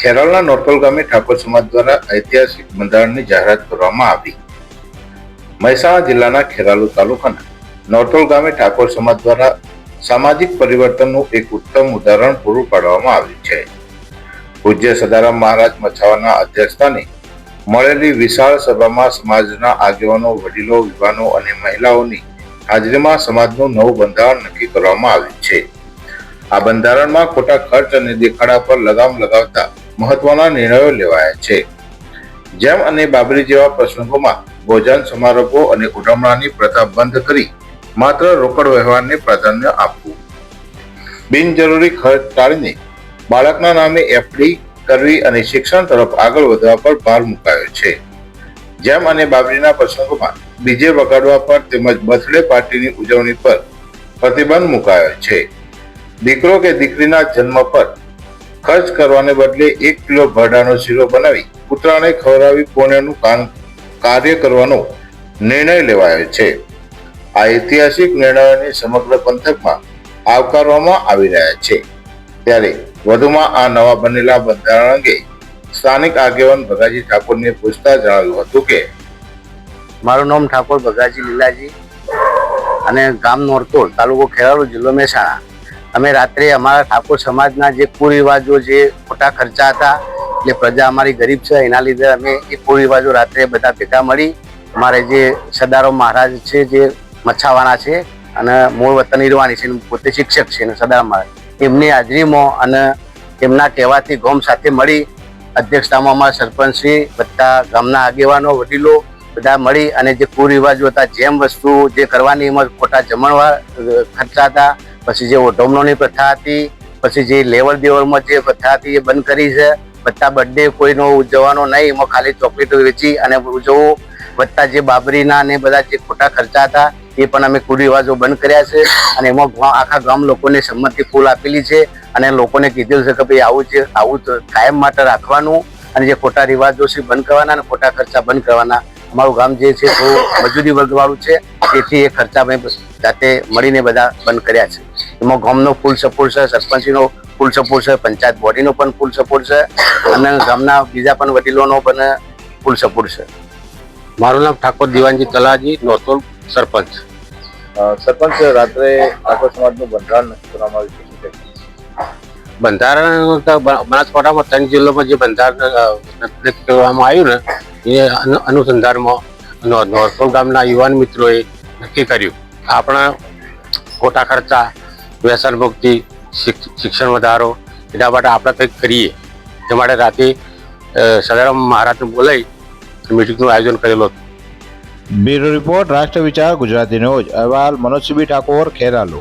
ખેરાલના નોરતોલ ગામે ઠાકોર સમાજ દ્વારા ઐતિહાસિક બંધારણની જાહેરાત કરવામાં આવી. મહેસાણા જિલ્લાના ખેરાલુ તાલુકાના નોરતોલ ગામે ઠાકોર સમાજ દ્વારા સામાજિક પરિવર્તનનું એક ઉત્તમ ઉદાહરણ પૂરું પાડવામાં આવ્યું છે. પૂજ્ય સદારામ મહારાજ મછાવાના અધ્યક્ષસ્થાને મળેલી વિશાળ સભામાં સમાજના આગેવાનો, વડીલો, યુવાનો અને મહિલાઓની હાજરીમાં સમાજનું નવું બંધારણ નક્કી કરવામાં આવ્યું છે. આ બંધારણમાં ખોટા ખર્ચ અને દેખાડા પર લગામ લગાવતા મહત્વના નિર્ણયો લેવાયા છે. જેમ અને બાબરી જેવા પ્રસંગોમાં ભોજન સમારોહો અને ઉજવણાની પ્રથા બંધ કરી માત્ર રોકડ વ્યવહારને પ્રાધાન્ય આપવું. બિનજરૂરી ખર્ચ ટાળીને બાળકના નામે એફડી કરવી અને શિક્ષણ તરફ આગળ વધવા પર ભાર મુકાયો છે. જેમ અને બાબરીના પ્રસંગોમાં ડીજે વગાડવા પર તેમજ બર્થડે પાર્ટીની ઉજવણી પર પ્રતિબંધ મુકાયો છે. દીકરો કે દીકરીના જન્મ પર ખર્ચ કરવાને બદલે એક કિલો ભરડાનો શીરો બનાવી કૂતરાને ખવડાવી પુણ્યનું કામ કાર્ય કરવાનો નિર્ણય લેવાયો છે. આ ઐતિહાસિક નિર્ણયોને સમગ્ર પંથકમાં આવકારવામાં આવી રહ્યા છે. ત્યારે વધુમાં આ નવા બનેલા બંધારણ અંગે સ્થાનિક આગેવાન ભગાજી ઠાકોરને પૂછતા જણાવ્યું હતું કે, મારું નામ ઠાકોર ભગાજી લીલાજી અને ગામ નોરતોલ તાલુકો ખેરાલુ જિલ્લો મહેસાણા. અમે રાત્રે અમારા ઠાકોર સમાજના જે કુરિવાજો જે ખોટા ખર્ચા હતા, એટલે પ્રજા અમારી ગરીબ છે, એના લીધે અમે એ કુરિવાજો રાત્રે બધા ભેગા મળી અમારે જે સદારો મહારાજ છે, જે મચ્છાવાના છે અને મૂળ વતન નિર્વાણી છે પોતે શિક્ષક છે અને સદાર મહારાજ. એમની હાજરીમાં અને એમના કહેવાથી ગોમ સાથે મળી અધ્યક્ષતામાં અમારા સરપંચશ્રી બધા ગામના આગેવાનો, વડીલો બધા મળી અને જે કુરિવાજો હતા, જેમ વસ્તુ જે કરવાની એમાં ખોટા જમણવા ખર્ચા હતા પછી જે ઓઢમણોની પ્રથા હતી, પછી જે લેવડ દેવડમાં જે પ્રથા હતી એ બંધ કરી છે. બધા બર્થડે કોઈનો ઉજવવાનો નહીં, એમાં ખાલી ચોકલેટો વેચી અને ઉજવવું. વત્તા જે બાબરીના ને બધા જે ખોટા ખર્ચા હતા, એ પણ અમે કુરિવાજો બંધ કર્યા છે અને એમાં આખા ગામ લોકોને સંમતિ ફૂલ આપેલી છે અને લોકોને કીધેલું છે કે ભાઈ આવું છે આવું કાયમ માટે રાખવાનું અને જે ખોટા રિવાજો છે બંધ કરવાના અને ખોટા ખર્ચા બંધ કરવાના. અમારું ગામ જે છે થોડું મજૂરી વર્ગવાળું છે, તેથી એ ખર્ચા અમે જાતે મળીને બધા બંધ કર્યા છે. એમાં ગામનો ફૂલ સપોર્ટ છે સરપંચનો ફૂલ સપોર્ટ છે પંચાયત બોડીનો પણ ફૂલ સપોર્ટ છે અને ગામના બીજા પણ વડીલોનો પણ ફૂલ સપોર્ટ છે. મારું નામ ઠાકોર દિવાનજી તલાજી નોતોલ સરપંચ. સરપંચ રાત્રે ઠાકોર સમાજનું બંધારણ કરવામાં આવ્યું છે બંધારણ બનાસકાંઠામાં ત્રણ જિલ્લામાં જે બંધારણ નક્કી કરવામાં આવ્યું ને એ અનુસંધાનમાં નો- ગામના યુવાન મિત્રોએ નક્કી કર્યું. આપણા ખોટા ખર્ચા વ્યસન મુક્તિ શિક્ષણ વધારો, એના માટે આપણે કંઈક કરીએ. તે માટે રાતે સદારામ મહારાજને બોલાવી મિટિંગનું આયોજન કરેલું હતું. બ્યુરો રિપોર્ટ, રાષ્ટ્ર વિચાર, ગુજરાતી ન્યૂઝ. અહેવાલ મનોજ સીબી ઠાકોર, ખેરાલુ.